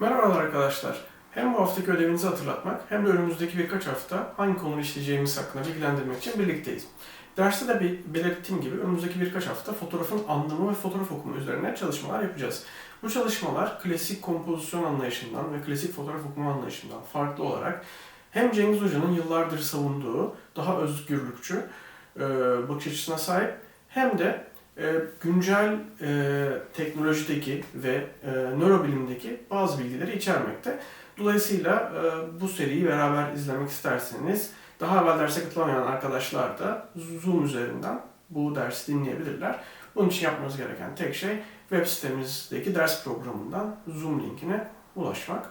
Merhabalar arkadaşlar. Hem bu haftaki ödevinizi hatırlatmak hem de önümüzdeki birkaç hafta hangi konuyu işleyeceğimiz hakkında bilgilendirmek için birlikteyiz. Derste de bir belirttiğim gibi önümüzdeki birkaç hafta fotoğrafın anlamı ve fotoğraf okuma üzerine çalışmalar yapacağız. Bu çalışmalar klasik kompozisyon anlayışından ve klasik fotoğraf okuma anlayışından farklı olarak hem Cengiz Hoca'nın yıllardır savunduğu daha özgürlükçü bakış açısına sahip hem de e, güncel e, teknolojideki ve e, nörobilimdeki bazı bilgileri içermekte. Dolayısıyla e, bu seriyi beraber izlemek isterseniz daha evvel derse katılamayan arkadaşlar da Zoom üzerinden bu dersi dinleyebilirler. Bunun için yapmanız gereken tek şey web sitemizdeki ders programından Zoom linkine ulaşmak.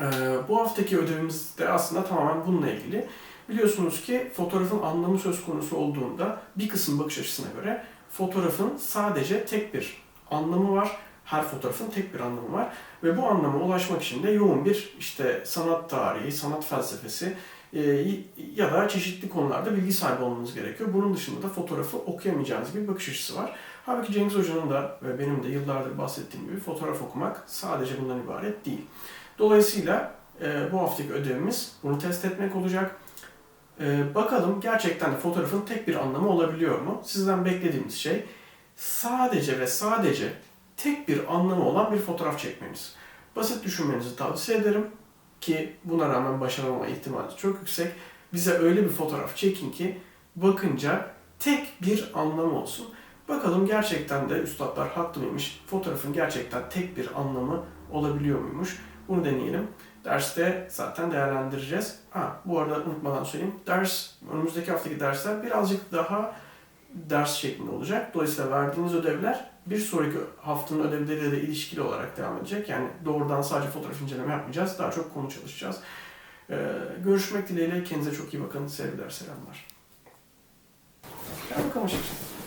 E, bu haftaki ödevimiz de aslında tamamen bununla ilgili. Biliyorsunuz ki fotoğrafın anlamı söz konusu olduğunda bir kısım bakış açısına göre fotoğrafın sadece tek bir anlamı var. Her fotoğrafın tek bir anlamı var ve bu anlama ulaşmak için de yoğun bir işte sanat tarihi, sanat felsefesi e, ya da çeşitli konularda bilgi sahibi olmanız gerekiyor. Bunun dışında da fotoğrafı okuyamayacağınız bir bakış açısı var. Halbuki Cengiz Hoca'nın da ve benim de yıllardır bahsettiğim gibi fotoğraf okumak sadece bundan ibaret değil. Dolayısıyla e, bu haftaki ödevimiz bunu test etmek olacak. Ee, bakalım gerçekten de fotoğrafın tek bir anlamı olabiliyor mu? Sizden beklediğimiz şey sadece ve sadece tek bir anlamı olan bir fotoğraf çekmeniz. Basit düşünmenizi tavsiye ederim ki buna rağmen başaramama ihtimali çok yüksek. Bize öyle bir fotoğraf çekin ki bakınca tek bir anlamı olsun. Bakalım gerçekten de üstadlar haklı mıymış? Fotoğrafın gerçekten tek bir anlamı olabiliyor muymuş? Bunu deneyelim. Derste zaten değerlendireceğiz. Ha, bu arada unutmadan söyleyeyim. Ders, önümüzdeki haftaki dersler birazcık daha ders şeklinde olacak. Dolayısıyla verdiğiniz ödevler bir sonraki haftanın ödevleriyle de ilişkili olarak devam edecek. Yani doğrudan sadece fotoğraf inceleme yapmayacağız. Daha çok konu çalışacağız. Ee, görüşmek dileğiyle. Kendinize çok iyi bakın. Sevgiler, selamlar. Gel bakalım şimdi.